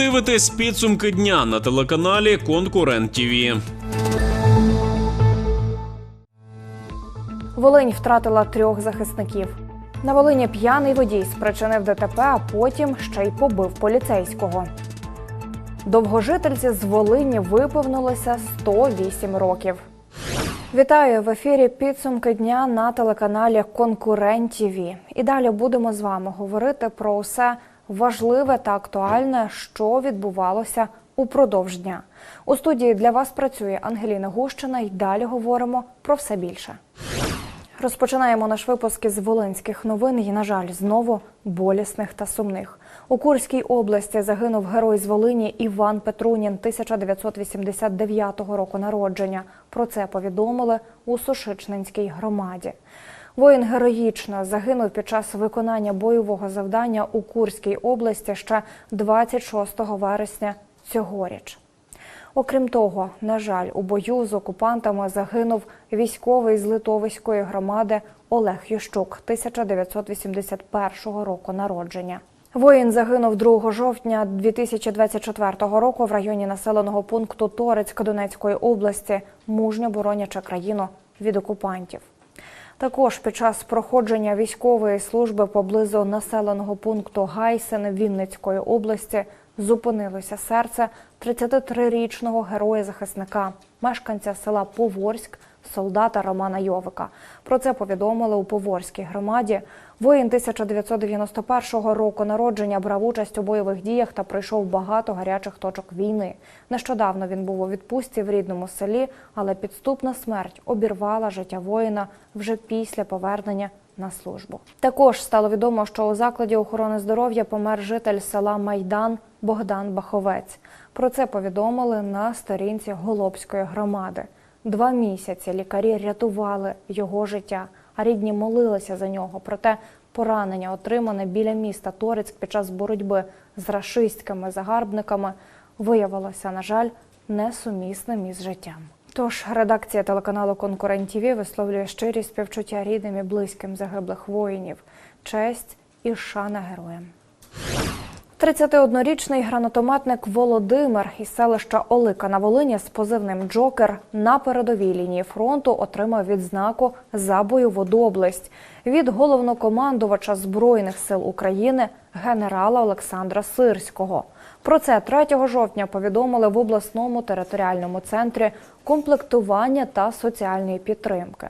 дивитесь підсумки дня на телеканалі Конкурент ТІВІ. Волинь втратила трьох захисників. На Волині п'яний водій спричинив ДТП, а потім ще й побив поліцейського. Довгожительці з Волині виповнилося 108 років. Вітаю в ефірі підсумки дня на телеканалі Конкурент ТІВІ. І далі будемо з вами говорити про усе важливе та актуальне, що відбувалося упродовж дня. У студії для вас працює Ангеліна Гущина і далі говоримо про все більше. Розпочинаємо наш випуск із волинських новин і, на жаль, знову болісних та сумних. У Курській області загинув герой з Волині Іван Петрунін 1989 року народження. Про це повідомили у Сушичнинській громаді. Воїн героїчно загинув під час виконання бойового завдання у Курській області ще 26 вересня цьогоріч. Окрім того, на жаль, у бою з окупантами загинув військовий з Литовської громади Олег Ющук 1981 року народження. Воїн загинув 2 жовтня 2024 року в районі населеного пункту Торецьк Донецької області, мужньо боронячи країну від окупантів. Також під час проходження військової служби поблизу населеного пункту Гайсен Вінницької області зупинилося серце 33-річного героя-захисника, мешканця села Поворськ, солдата Романа Йовика. Про це повідомили у Поворській громаді. Воїн 1991 року народження брав участь у бойових діях та пройшов багато гарячих точок війни. Нещодавно він був у відпустці в рідному селі, але підступна смерть обірвала життя воїна вже після повернення на службу. Також стало відомо, що у закладі охорони здоров'я помер житель села Майдан Богдан Баховець. Про це повідомили на сторінці Голобської громади. Два місяці лікарі рятували його життя, а рідні молилися за нього. Проте поранення, отримане біля міста Торецьк під час боротьби з рашистськими загарбниками, виявилося, на жаль, несумісним із життям. Тож редакція телеканалу Конкурент ТІВІ висловлює щирі співчуття рідним і близьким загиблих воїнів, честь і шана героям. 31-річний гранатометник Володимир із селища Олика на Волині з позивним Джокер на передовій лінії фронту отримав відзнаку за бойову доблесть від головнокомандувача Збройних сил України генерала Олександра Сирського. Про це 3 жовтня повідомили в обласному територіальному центрі комплектування та соціальної підтримки.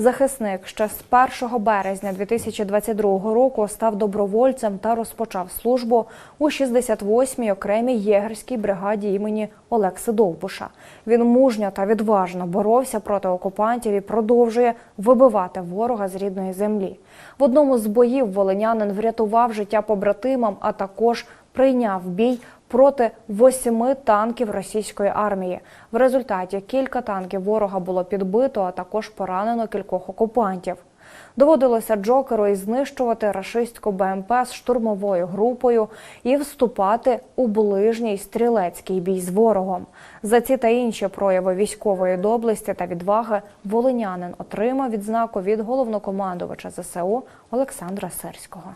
Захисник ще з 1 березня 2022 року став добровольцем та розпочав службу у 68-й окремій єгерській бригаді імені Олекси Довбуша. Він мужньо та відважно боровся проти окупантів і продовжує вибивати ворога з рідної землі. В одному з боїв волинянин врятував життя побратимам, а також прийняв бій проти восьми танків російської армії. В результаті кілька танків ворога було підбито, а також поранено кількох окупантів. Доводилося Джокеру і знищувати рашистську БМП з штурмовою групою і вступати у ближній стрілецький бій з ворогом. За ці та інші прояви військової доблесті та відваги волинянин отримав відзнаку від головнокомандувача ЗСУ Олександра Серського.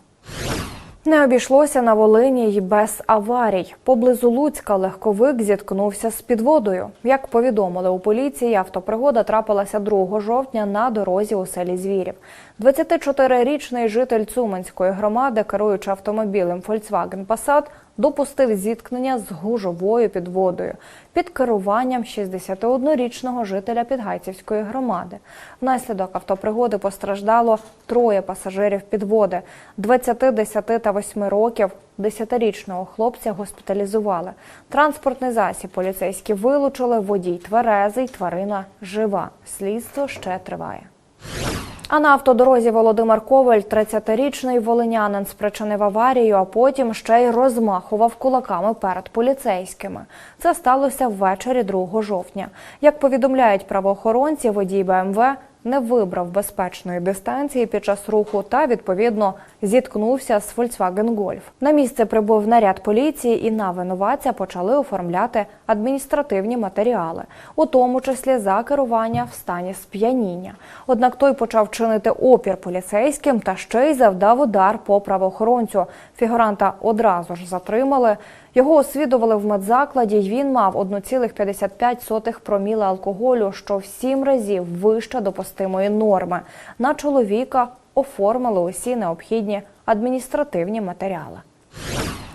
Не обійшлося на Волині й без аварій. Поблизу Луцька легковик зіткнувся з підводою. Як повідомили у поліції, автопригода трапилася 2 жовтня на дорозі у селі Звірів. 24-річний житель Цуманської громади, керуючи автомобілем Volkswagen Passat, допустив зіткнення з гужовою підводою під керуванням 61-річного жителя Підгайцівської громади. Внаслідок автопригоди постраждало троє пасажирів підводи 20, 10 та 8 років. 10-річного хлопця госпіталізували. Транспортний засіб поліцейські вилучили, водій тверезий, тварина жива. Слідство ще триває. А на автодорозі Володимир Коваль, 30-річний волинянин, спричинив аварію, а потім ще й розмахував кулаками перед поліцейськими. Це сталося ввечері 2 жовтня. Як повідомляють правоохоронці, водій БМВ не вибрав безпечної дистанції під час руху та відповідно зіткнувся з Volkswagen Golf. На місце прибув наряд поліції і на винуватця почали оформляти адміністративні матеріали, у тому числі за керування в стані сп'яніння. Однак той почав чинити опір поліцейським та ще й завдав удар по правоохоронцю. Фігуранта одразу ж затримали. Його освідували в медзакладі. й Він мав 1,55 проміла алкоголю, що в сім разів вище допустимої норми. На чоловіка оформили усі необхідні адміністративні матеріали.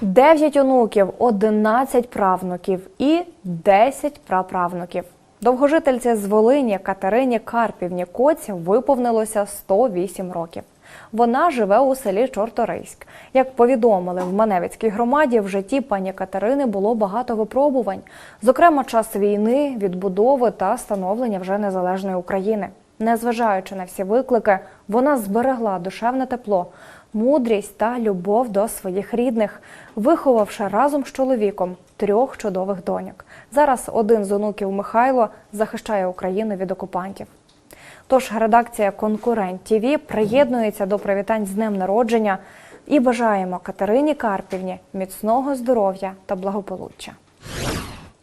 Дев'ять онуків, 11 правнуків і 10 праправнуків. Довгожительці з Волині Катерині Карпівні Коць виповнилося 108 років. Вона живе у селі Чорторийськ. Як повідомили в Маневицькій громаді, в житті пані Катерини було багато випробувань, зокрема час війни, відбудови та становлення вже незалежної України. Незважаючи на всі виклики, вона зберегла душевне тепло, мудрість та любов до своїх рідних, виховавши разом з чоловіком трьох чудових доньок. Зараз один з онуків Михайло захищає Україну від окупантів. Тож редакція Конкурент ТІВІ приєднується до привітань з днем народження і бажаємо Катерині Карпівні міцного здоров'я та благополуччя.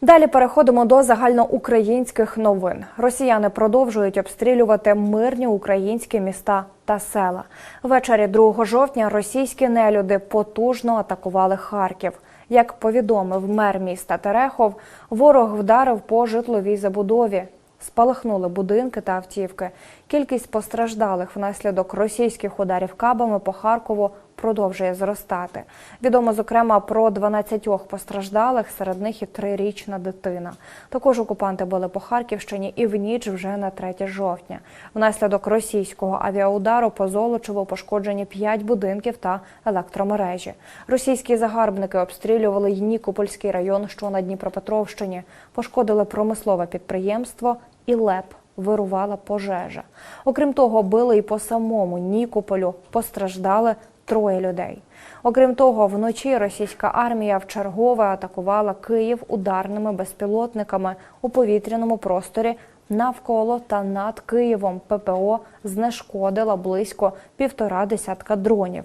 Далі переходимо до загальноукраїнських новин. Росіяни продовжують обстрілювати мирні українські міста та села. Ввечері 2 жовтня російські нелюди потужно атакували Харків. Як повідомив мер міста Терехов, ворог вдарив по житловій забудові. Спалахнули будинки та автівки. Кількість постраждалих внаслідок російських ударів кабами по Харкову продовжує зростати. Відомо зокрема про 12 постраждалих, серед них і трирічна дитина. Також окупанти били по Харківщині і в ніч вже на 3 жовтня. Внаслідок російського авіаудару по Золочеву пошкоджені 5 будинків та електромережі. Російські загарбники обстрілювали й Нікопольський район, що на Дніпропетровщині, пошкодили промислове підприємство і ЛЕП вирувала пожежа. Окрім того, били і по самому Нікополю постраждали троє людей. Окрім того, вночі російська армія вчергове атакувала Київ ударними безпілотниками у повітряному просторі. Навколо та над Києвом ППО знешкодила близько півтора десятка дронів.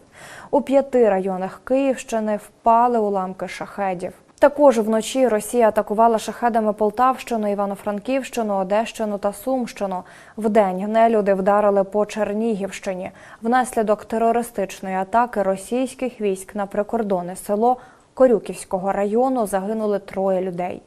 У п'яти районах Київщини впали уламки шахедів. Також вночі Росія атакувала шахедами Полтавщину, Івано-Франківщину, Одещину та Сумщину. Вдень нелюди вдарили по Чернігівщині. Внаслідок терористичної атаки російських військ на прикордонне село Корюківського району загинули троє людей.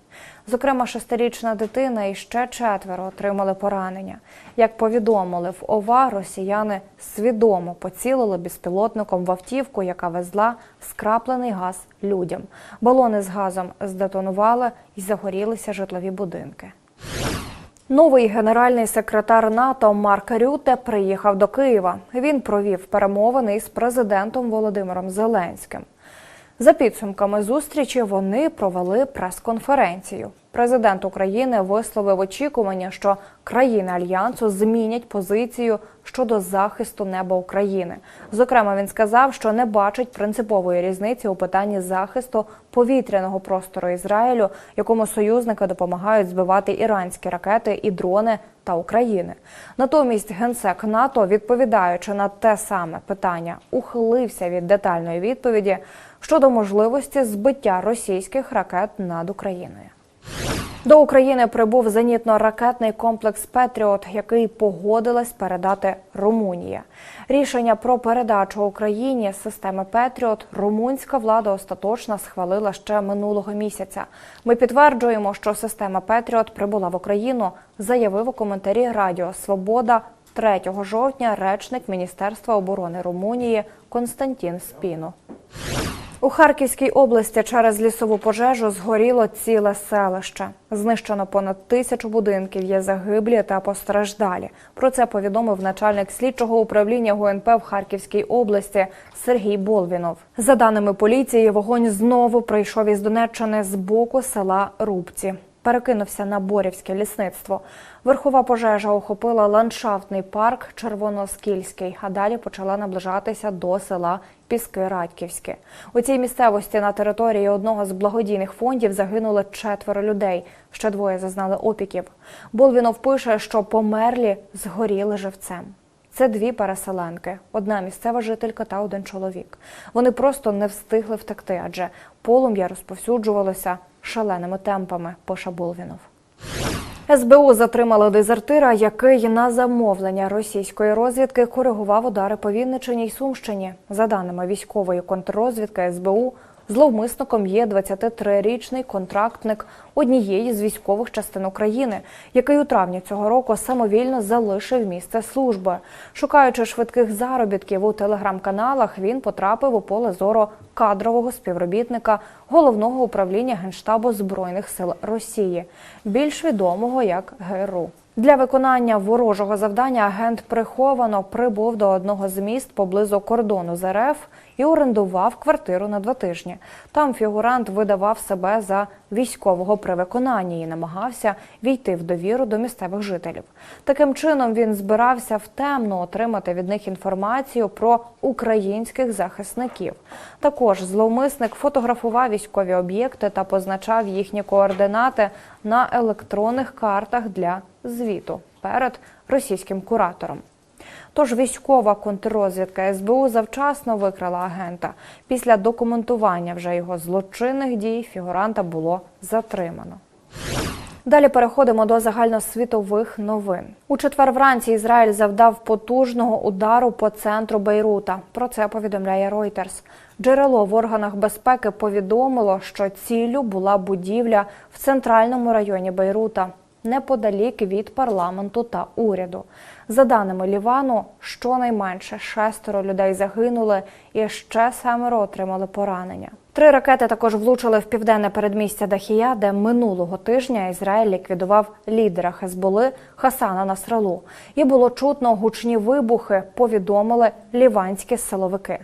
Зокрема, шестирічна дитина і ще четверо отримали поранення. Як повідомили в ОВА, росіяни свідомо поцілили безпілотником в автівку, яка везла скраплений газ людям. Балони з газом здетонували і загорілися житлові будинки. Новий генеральний секретар НАТО Марк Рюте приїхав до Києва. Він провів перемовини із президентом Володимиром Зеленським. За підсумками зустрічі вони провели прес-конференцію. Президент України висловив очікування, що країни альянсу змінять позицію щодо захисту неба України. Зокрема, він сказав, що не бачить принципової різниці у питанні захисту повітряного простору Ізраїлю, якому союзники допомагають збивати іранські ракети і дрони та України. Натомість генсек НАТО, відповідаючи на те саме питання, ухилився від детальної відповіді щодо можливості збиття російських ракет над Україною. До України прибув зенітно-ракетний комплекс Петріот, який погодилась передати Румунія. Рішення про передачу Україні системи Петріот румунська влада остаточно схвалила ще минулого місяця. Ми підтверджуємо, що система Петріот прибула в Україну, заявив у коментарі Радіо Свобода 3 жовтня речник Міністерства оборони Румунії Константін Спіну. У Харківській області через лісову пожежу згоріло ціле селище. Знищено понад тисячу будинків, є загиблі та постраждалі. Про це повідомив начальник слідчого управління ГУНП в Харківській області Сергій Болвінов. За даними поліції, вогонь знову прийшов із Донеччини з боку села Рубці. Перекинувся на Борівське лісництво. Верхова пожежа охопила ландшафтний парк Червоноскільський, а далі почала наближатися до села Піски Радьківське. У цій місцевості на території одного з благодійних фондів загинули четверо людей. Ще двоє зазнали опіків. Болвінов пише, що померлі згоріли живцем. Це дві переселенки: одна місцева жителька та один чоловік. Вони просто не встигли втекти, адже полум'я розповсюджувалося шаленими темпами. Пише Болвінов. СБУ затримали дезертира, який на замовлення російської розвідки коригував удари по Вінничині й Сумщині. За даними військової контррозвідки СБУ, зловмисником є 23-річний контрактник однієї з військових частин України, який у травні цього року самовільно залишив місце служби. Шукаючи швидких заробітків у телеграм-каналах, він потрапив у поле зору кадрового співробітника головного управління генштабу збройних сил Росії, більш відомого як ГРУ. Для виконання ворожого завдання агент приховано прибув до одного з міст поблизу кордону з РФ і орендував квартиру на два тижні. Там фігурант видавав себе за військового при виконанні і намагався війти в довіру до місцевих жителів. Таким чином він збирався втемно отримати від них інформацію про українських захисників. Також зловмисник фотографував військові об'єкти та позначав їхні координати на електронних картах для звіту перед російським куратором. Тож військова контррозвідка СБУ завчасно викрила агента. Після документування вже його злочинних дій фігуранта було затримано. Далі переходимо до загальносвітових новин. У четвер вранці Ізраїль завдав потужного удару по центру Бейрута. Про це повідомляє Reuters. Джерело в органах безпеки повідомило, що ціллю була будівля в центральному районі Бейрута, неподалік від парламенту та уряду. За даними Лівану, щонайменше шестеро людей загинули і ще семеро отримали поранення. Три ракети також влучили в південне передмістя Дахія, де минулого тижня Ізраїль ліквідував лідера Хезболи Хасана Насралу. І було чутно гучні вибухи. Повідомили ліванські силовики.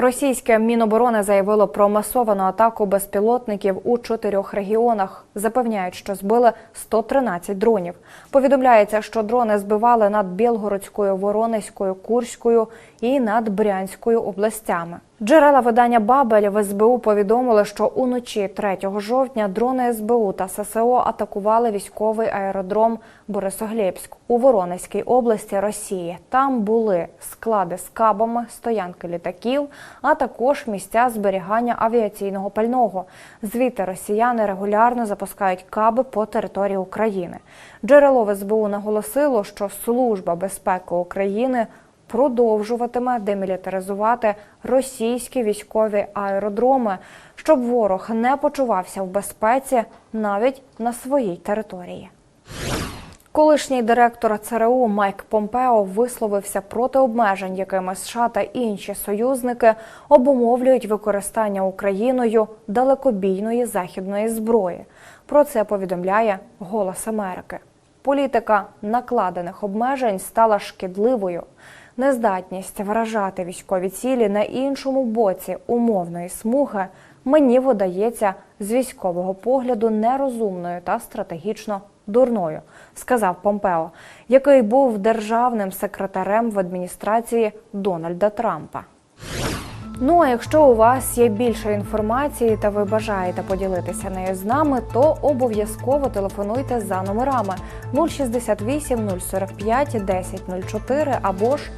Російське Міноборони заявило про масовану атаку безпілотників у чотирьох регіонах. Запевняють, що збили 113 дронів. Повідомляється, що дрони збивали над Білгородською, Воронезькою, Курською і над Брянською областями. Джерела видання Бабель в СБУ повідомили, що уночі 3 жовтня дрони СБУ та ССО атакували військовий аеродром Борисоглєбськ у Воронезькій області Росії. Там були склади з кабами, стоянки літаків, а також місця зберігання авіаційного пального. Звідти росіяни регулярно запускають каби по території України. Джерело в СБУ наголосило, що Служба безпеки України продовжуватиме демілітаризувати російські військові аеродроми, щоб ворог не почувався в безпеці навіть на своїй території. Колишній директор ЦРУ Майк Помпео висловився проти обмежень, якими США та інші союзники обумовлюють використання Україною далекобійної західної зброї. Про це повідомляє Голос Америки. Політика накладених обмежень стала шкідливою. Нездатність вражати військові цілі на іншому боці умовної смуги мені видається з військового погляду нерозумною та стратегічно дурною, сказав Помпео, який був державним секретарем в адміністрації Дональда Трампа. Ну а якщо у вас є більше інформації та ви бажаєте поділитися нею з нами, то обов'язково телефонуйте за номерами 068 045 1004 або ж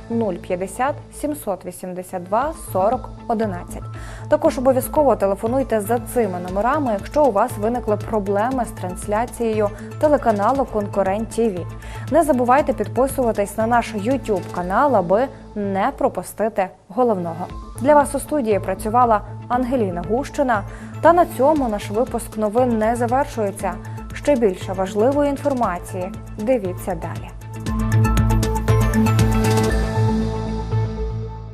050 782 40 11. Також обов'язково телефонуйте за цими номерами, якщо у вас виникли проблеми з трансляцією телеканалу Конкурент ТІВІ. Не забувайте підписуватись на наш YouTube канал, аби не пропустити головного. Для вас у студії працювала Ангеліна Гущина. Та на цьому наш випуск новин не завершується. Ще більше важливої інформації. Дивіться далі.